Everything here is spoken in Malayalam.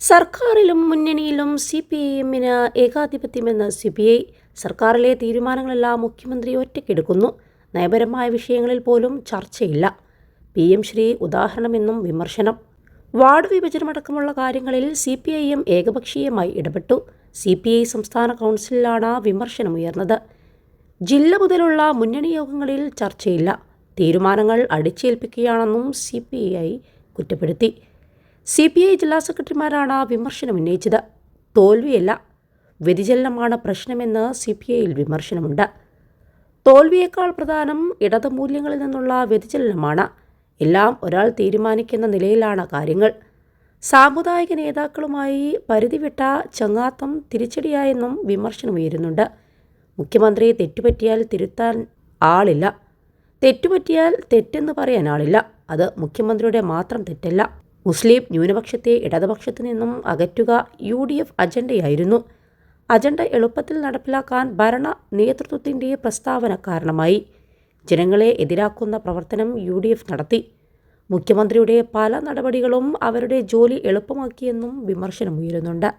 സർക്കാരിലും മുന്നണിയിലും സി പി എമ്മിന് ഏകാധിപത്യമെന്ന് സി പി ഐ സർക്കാരിലെ തീരുമാനങ്ങളെല്ലാം മുഖ്യമന്ത്രി ഒറ്റയ്ക്കെടുക്കുന്നു. നയപരമായ വിഷയങ്ങളിൽ പോലും ചർച്ചയില്ല. പി എം ശ്രീ ഉദാഹരണമെന്നും വിമർശനം. വാർഡ് വിഭജനമടക്കമുള്ള കാര്യങ്ങളിൽ സി പി ഐ എം ഏകപക്ഷീയമായി ഇടപെട്ടു. സി പി ഐ സംസ്ഥാന കൗൺസിലിലാണ് വിമർശനമുയർന്നത്. ജില്ല മുതലുള്ള മുന്നണി യോഗങ്ങളിൽ ചർച്ചയില്ല. തീരുമാനങ്ങൾ അടിച്ചേൽപ്പിക്കുകയാണെന്നും സി പി ഐ കുറ്റപ്പെടുത്തി. സി പി ഐ ജില്ലാ സെക്രട്ടറിമാരാണ് വിമർശനം ഉന്നയിച്ചത്. തോൽവിയല്ല വ്യതിചലനമാണ് പ്രശ്നമെന്ന് സി പി ഐയിൽ വിമർശനമുണ്ട്. തോൽവിയേക്കാൾ പ്രധാനം ഇടത് മൂല്യങ്ങളിൽ നിന്നുള്ള വ്യതിചലനമാണ്. എല്ലാം ഒരാൾ തീരുമാനിക്കുന്ന നിലയിലാണ് കാര്യങ്ങൾ. സാമുദായിക നേതാക്കളുമായി പരിധിവിട്ട ചങ്ങാത്തം തിരിച്ചടിയായെന്നും വിമർശനമുയരുന്നുണ്ട് മുഖ്യമന്ത്രി തെറ്റുപറ്റിയാൽ തിരുത്താൻ ആളില്ല. തെറ്റുപറ്റിയാൽ തെറ്റെന്ന് പറയാൻ ആളില്ല. അത് മുഖ്യമന്ത്രിയുടെ മാത്രം തെറ്റല്ല. മുസ്ലിം ന്യൂനപക്ഷത്തെ ഇടതുപക്ഷത്തു നിന്നും അകറ്റുക യു ഡി എഫ് അജണ്ടയായിരുന്നു. അജണ്ട എളുപ്പത്തിൽ നടപ്പിലാക്കാൻ ഭരണ നേതൃത്വത്തിന്റെ പ്രസ്താവന കാരണമായി. ജനങ്ങളെ എതിരാക്കുന്ന പ്രവർത്തനം യു ഡി എഫ് നടത്തി. മുഖ്യമന്ത്രിയുടെ പല നടപടികളും അവരുടെ ജോലി എളുപ്പമാക്കിയെന്നും വിമർശനമുയരുന്നുണ്ട്.